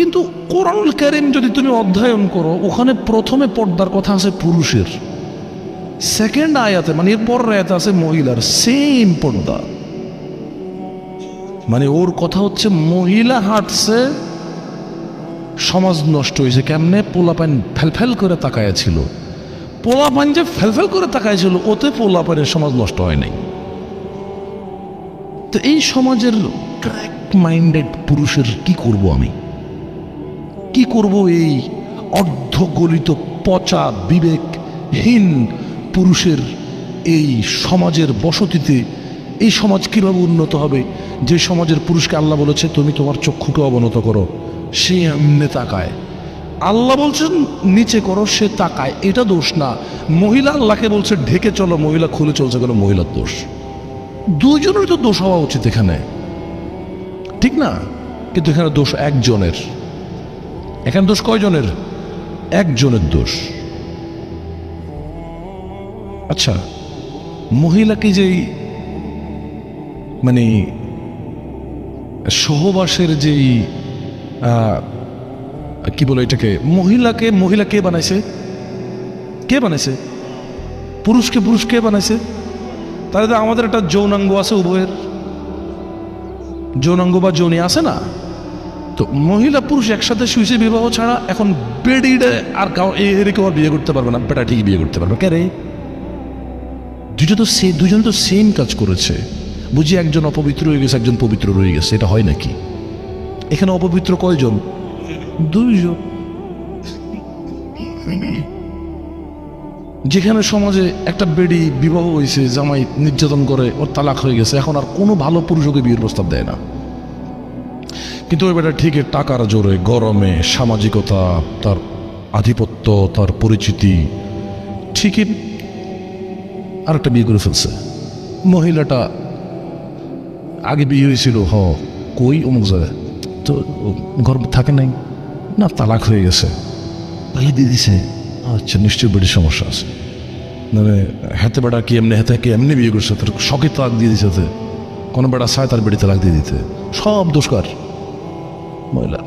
কিন্তু কোরআনুল কারিম যদি তুমি অধ্যয়ন করো, ওখানে প্রথমে পর্দার কথা আছে পুরুষের। সেকেন্ড আয়াতে মানে এরপর আয়াতে আছে মহিলার। সেম পর্দা। মানে ওর কথা হচ্ছে মহিলা হাঁটছে, সমাজ নষ্ট হয়েছে। কেমনে? পোলা পোলাপান ফেলফেল করে তাকায়া ছিল। পোলাপান যে ফেলফেল করে তাকায় ছিল, ওতে পোলাপানের সমাজ নষ্ট হয় নাই। তো এই সমাজের ক্র্যাক মাইন্ডেড পুরুষের কি করব আমি? কি করব এই অর্ধগলিত পচা বিবেকহীন পুরুষের এই সমাজের বসতিতে? এই সমাজ কীভাবে উন্নত হবে? যে সমাজের পুরুষকে আল্লাহ বলেছে, তুমি তোমার চক্ষুকে অবনত করো। সে এমনি তাকায় আল্লাহ বলছেন, নিচে করো, সে তাকায়। এটা দোষ না। মহিলা আল্লাহকে বলছে, ঢেকে চলো, মহিলা খুলে চলছে কেন? মহিলার দোষ। দুজনের তো দোষ হওয়া উচিত এখানে। ঠিক না? কিন্তু এখানে দোষ একজনের। এখানে দোষ কয়জনের? একজনের দোষ। আচ্ছা মহিলাকে যেই মানে সহবাসের যেই কি বলে এটাকে, মহিলাকে, মহিলা কে বানাইছে? কে বানাইছে? পুরুষকে পুরুষ কে বানাইছে? তাহলে তো আমাদের একটা যৌনাঙ্গ আছে উভয়ের। যৌনাঙ্গ বা যৌনি আছে না? তো মহিলা পুরুষ একসাথে শুয়েছে বিবাহ ছাড়া এখন বেডিডে আর এরকম আর বিয়ে করতে পারবে না। বেটা ঠিক বিয়ে করতে পারবে। কে রে দুটো তো সে দুজন তো সেম কাজ করেছে। বুঝি একজন অপবিত্র হয়ে গেছে, একজন পবিত্র রয়ে গেছে। এটা হয় নাকি? এখানে অপবিত্র কয়জন? দুইজন। যেখানে সমাজে একটা বেডি বিবাহ হয়েছে, জামাই নির্যাতন করে, ওর তালাক হয়ে গেছে, এখন আর কোনো ভালো পুরুষকে বিয়ের প্রস্তাব দেয় না। কিন্তু ওই বেটা ঠিকই টাকার জোরে, গরমে, সামাজিকতা, তার আধিপত্য, তার পরিচিতি, ঠিকই আরেকটা বিয়ে করে ফেলছে। মহিলাটা আগে বিয়ে হয়েছিল, হ, কই অমুক জায়গায়? তো গর্ব থাকে নাই, না, তালাক হয়ে গেছে। তাই দিয়ে দিছে। আচ্ছা নিশ্চয়ই বেড়ি সমস্যা আছে। মানে হাতে বেটা কি এমনি হাতে কি এমনি বিয়ে করছে? তার শখে তালাক দিয়ে দিছে কোনো বেটা চায় তার বেড়ি তালাক দিয়ে দিতে। সব দোষকার মহিলার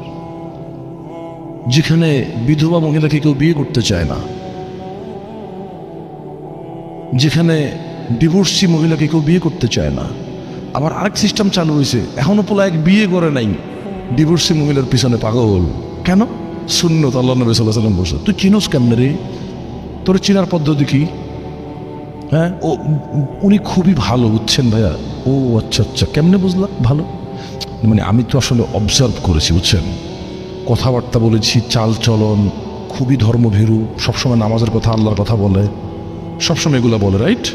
যেখানে বিধবা মহিলাকে কেউ বিয়ে করতে চায় না, যেখানে ডিভোর্সি মহিলাকে কেউ বিয়ে করতে চায় না, আবার আরেক সিস্টেম চালু হয়েছে এখনও পোলা এক বিয়ে করে নাই। ডিভোর্সি মহিলার পিছনে পাগল। কেন? শূন্য আল্লাহ নবী সাল্লাহ সাল্লাম বসে তুই চিনোস কেমনে রে? তোর চিনার পদ্ধতি কি? হ্যাঁ? ও উনি খুবই ভালো, বুঝছেন ভাইয়া? ও আচ্ছা আচ্ছা। কেমনে বুঝলাম ভালো। মানে আমি তো আসলে অবজার্ভ করেছি, বুঝছেন কথাবার্তা বলেছি, চাল চলন, খুবই ধর্মভীরু, সবসময় নামাজের কথা আল্লাহর কথা বলে, সবসময় এগুলো বলে রাইট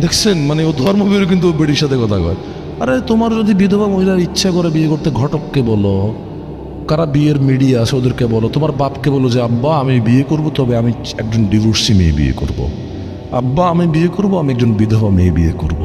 দেখছেন মানে ও ধর্মভীরু কিন্তু বেডির সাথে কথা কয় আরে, তোমার যদি বিধবা মহিলার ইচ্ছা করে বিয়ে করতে ঘটককে বলো, কারা বিয়ের মিডিয়া আছে ওদেরকে বলো, তোমার বাপকে বলো যে, আব্বা, আমি বিয়ে করব, তবে আমি একজন ডিভোর্সি মেয়ে বিয়ে করব। আব্বা, আমি বিয়ে করব, আমি একজন বিধবা মেয়ে বিয়ে করব।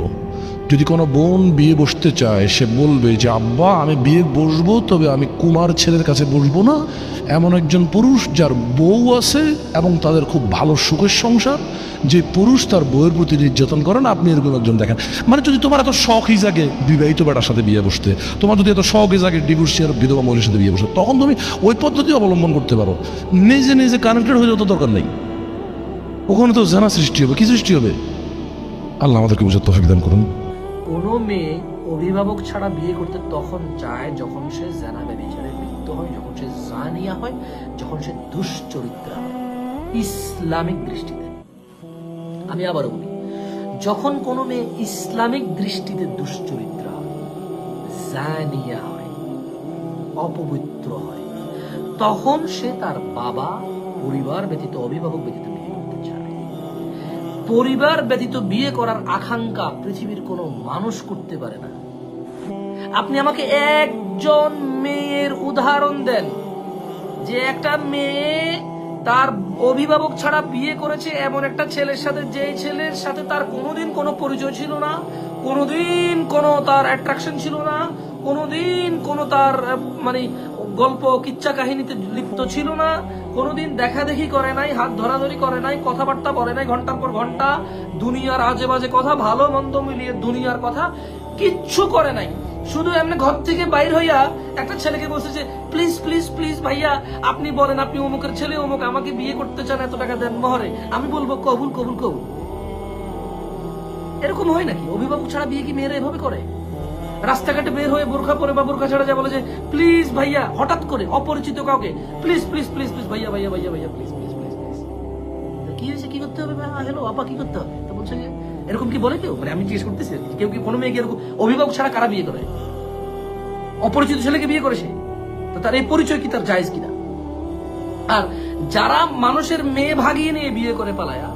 যদি কোনো বোন বিয়ে বসতে চায়, সে বলবে যে, আব্বা, আমি বিয়ে বসবো, তবে আমি কুমার ছেলের কাছে বসবো না। এমন একজন পুরুষ যার বউ আছে এবং তাদের খুব ভালো সুখের সংসার। যে পুরুষ তার বউয়ের প্রতি নির্যাতন করেন আপনি এরকম একজন দেখেন। মানে যদি তোমার এত শখই জাগে বিবাহিত বেটার সাথে বিয়ে বসতে, তোমার যদি এত শখই জাগে ডিভোর্সি আর বিধবা মহিলার সাথে বিয়ে বসতে, তখন তুমি ওই পদ্ধতি অবলম্বন করতে পারো। নিজে নিজে কানেক্টেড হয়ে যাওয়ার দরকার নেই। ওখানে তো জানা সৃষ্টি হবে। কি সৃষ্টি হবে? আল্লাহ আমাদেরকে বুঝার তফিক দান করুন। কোনো মেয়ে অভিভাবক ছাড়া বিয়ে করতে তখন চায় যখন সে জানা ব্যবচারে লিপ্ত হয়, যখন সে জানিয়া হয়, যখন সে দুশ্চরিত্রা হয়। ইসলামিক দৃষ্টিতে। আমি আবারও বলি, যখন কোনো মেয়ে ইসলামিক দৃষ্টিতে দুশ্চরিত্রা হয়, জানিয়া হয়, অপবিত্র হয়, তখন সে তার বাবা, পরিবার ব্যতীত অভিভাবক ব্যতীত পরিবার ব্যতীত বিয়ে করার আকাঙ্ক্ষা পৃথিবীর কোনো মানুষ করতে পারে না। আপনি আমাকে একজন মেয়ের উদাহরণ দেন। যে একটা মেয়ে তার অভিভাবক ছাড়া বিয়ে করেছে, এমন একটা ছেলের সাথে, যে ছেলের সাথে তার কোনোদিন কোনো পরিচয় ছিল না, কোনোদিন কোনো তার অ্যাট্রাকশন ছিল না কোনোদিন কোনো তার মানে গল্প, কিচ্ছা কাহিনীতে লিপ্ত ছিল না। কোনোদিন দেখা দেখি করে নাই, হাত ধরাধরি করে নাই, কথাবার্তা বলে নাই, ঘণ্টার পর ঘণ্টা দুনিয়ার আজে বাজে কথা, ভালো মন্দ মিলিয়ে দুনিয়ার কথা কিচ্ছু করে নাই। শুধু এমনি ঘর থেকে বাইর হইয়া একটা ছেলেকে বলছে যে, প্লিজ প্লিজ প্লিজ ভাইয়া, আপনি বলেন, আপনি অমুকের ছেলে, অমুক আমাকে বিয়ে করতে চান, এত টাকা দেন মহরে। আমি বলব, কবুল কবুল কবুল। এরকম হয় নাকি? অভিভাবক ছাড়া বিয়ে কি মেয়েরা এভাবে করে? রাস্তাঘাটে বের হয়ে বোরখা পরে বা বোরখা ছাড়া যা বলে যে, প্লিজ ভাইয়া, হঠাৎ করে, অপরিচিত কাউকে, প্লিজ প্লিজ প্লিজ প্লিজ, ভাইয়া ভাইয়া ভাইয়া ভাইয়া, প্লিজ প্লিজ প্লিজ প্লিজ। কি হয়েছে? কি করতে হবে? হ্যালো, আপা, কি করতে হবে? তো বলছে এরকম কি বলে কেউ? মানে আমি জিজ্ঞেস করতেছি কেউ কি কোনো এরকম, অভিভাবক ছাড়া কারা বিয়ে করে? অপরিচিত ছেলেকে বিয়ে তো তার এই পরিচয় কি, তার কিনা? আর যারা মানুষের মেয়ে ভাগিয়ে নিয়ে বিয়ে করে পালায়া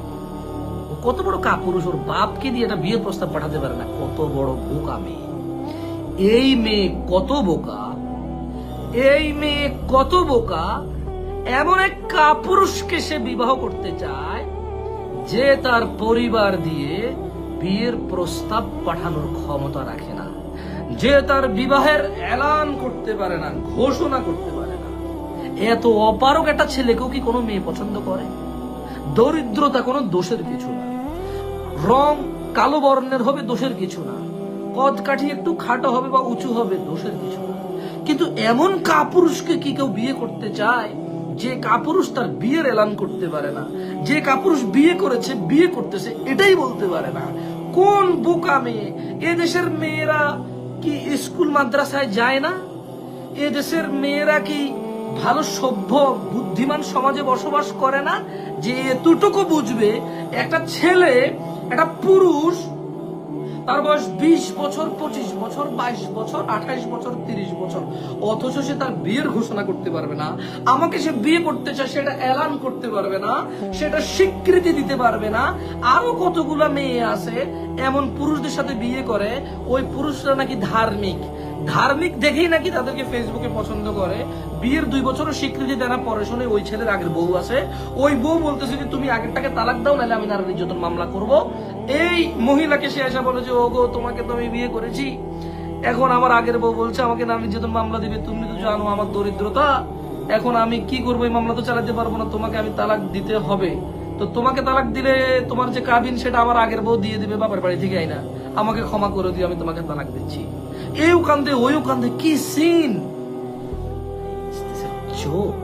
কত বড় কাপুরুষ, ওর বাপকে দিয়ে একটা বিয়ের প্রস্তাব পাঠাতে পারে না। কত বড় বোকা মেয়ে। এই মেয়ে কত বোকা? এই মেয়ে কত বোকা? এমন এক কাপুরুষকে সে বিবাহ করতে চায়, যে তার পরিবার দিয়ে বিয়ের প্রস্তাব পাঠানোর ক্ষমতা রাখে না। যে তার বিবাহের এলান করতে পারে না, ঘোষণা করতে পারে না। এত অপারক একটা ছেলেকেও কি কোনো মেয়ে পছন্দ করে? দরিদ্রতা কোনো দোষের কিছু না। রং কালো বর্ণের হবে দোষের কিছু না। কদ কাঠি একটু খাটো হবে বা উঁচু হবে, দোষের কিছু কিন্তু এমন কাপুরুষকে কি কেউ বিয়ে করতে চায়, যে কাপুরুষ তার বিয়ের এলান করতে পারে না, যে কাপুরুষ বিয়ে করেছে, বিয়ে করতেছে, এটাই বলতে পারে না। কোন বোকা মেয়ে? এ দেশের মেয়েরা কি স্কুল মাদ্রাসায় যায় না? এ দেশের মেয়েরা কি ভালো, সভ্য, বুদ্ধিমান সমাজে বসবাস করে না? যে এতটুকু বুঝবে, একটা ছেলে, একটা পুরুষ তার বয়স বিশ বছর, পঁচিশ বছর, বাইশ বছর, আঠাইশ বছর, তিরিশ বছর। অথচ সে তার বিয়ের ঘোষণা করতে পারবে না। আমাকে সে বিয়ে করতে চায়, সেটা এলান করতে পারবে না, সেটা স্বীকৃতি দিতে পারবে না। আরও কতগুলা মেয়ে আছে, এমন পুরুষদের সাথে বিয়ে করে, ওই পুরুষরা নাকি ধার্মিক। ধার্মিক দেখেই নাকি তাদেরকে ফেসবুকে পছন্দ করে। বিয়ের দুই বছরও স্বীকৃতি দেনা পরে শুনে ওই ছেলের আগের বউ আছে। ওই বউ বলতেছে যে, তুমি আগেরটাকে তালাক দাও, নাহলে আমি নারী নির্যাতন মামলা করব। এই মহিলাকে সে এসে বলে যে, ওগো, তোমাকে তো আমি বিয়ে করেছি। এখন আমার আগের বউ বলছে, আমাকে নারী নির্যাতন মামলা দিবে। তুমি তো জানো আমার দরিদ্রতা। এখন আমি কি করব? এই মামলা তো চালাতে পারব না। তোমাকে আমি তালাক দিতে হবে। তো তোমাকে তালাক দিলে তোমার যে কাবিন সেটা আমার আগের বউ দিয়ে দিবে বাবার বাড়ি থেকে আইনা। আমাকে ক্ষমা করে দিও, আমি তোমাকে তালাক দিচ্ছি। এই কান্দে ওই কান্দে কি সিন চোখ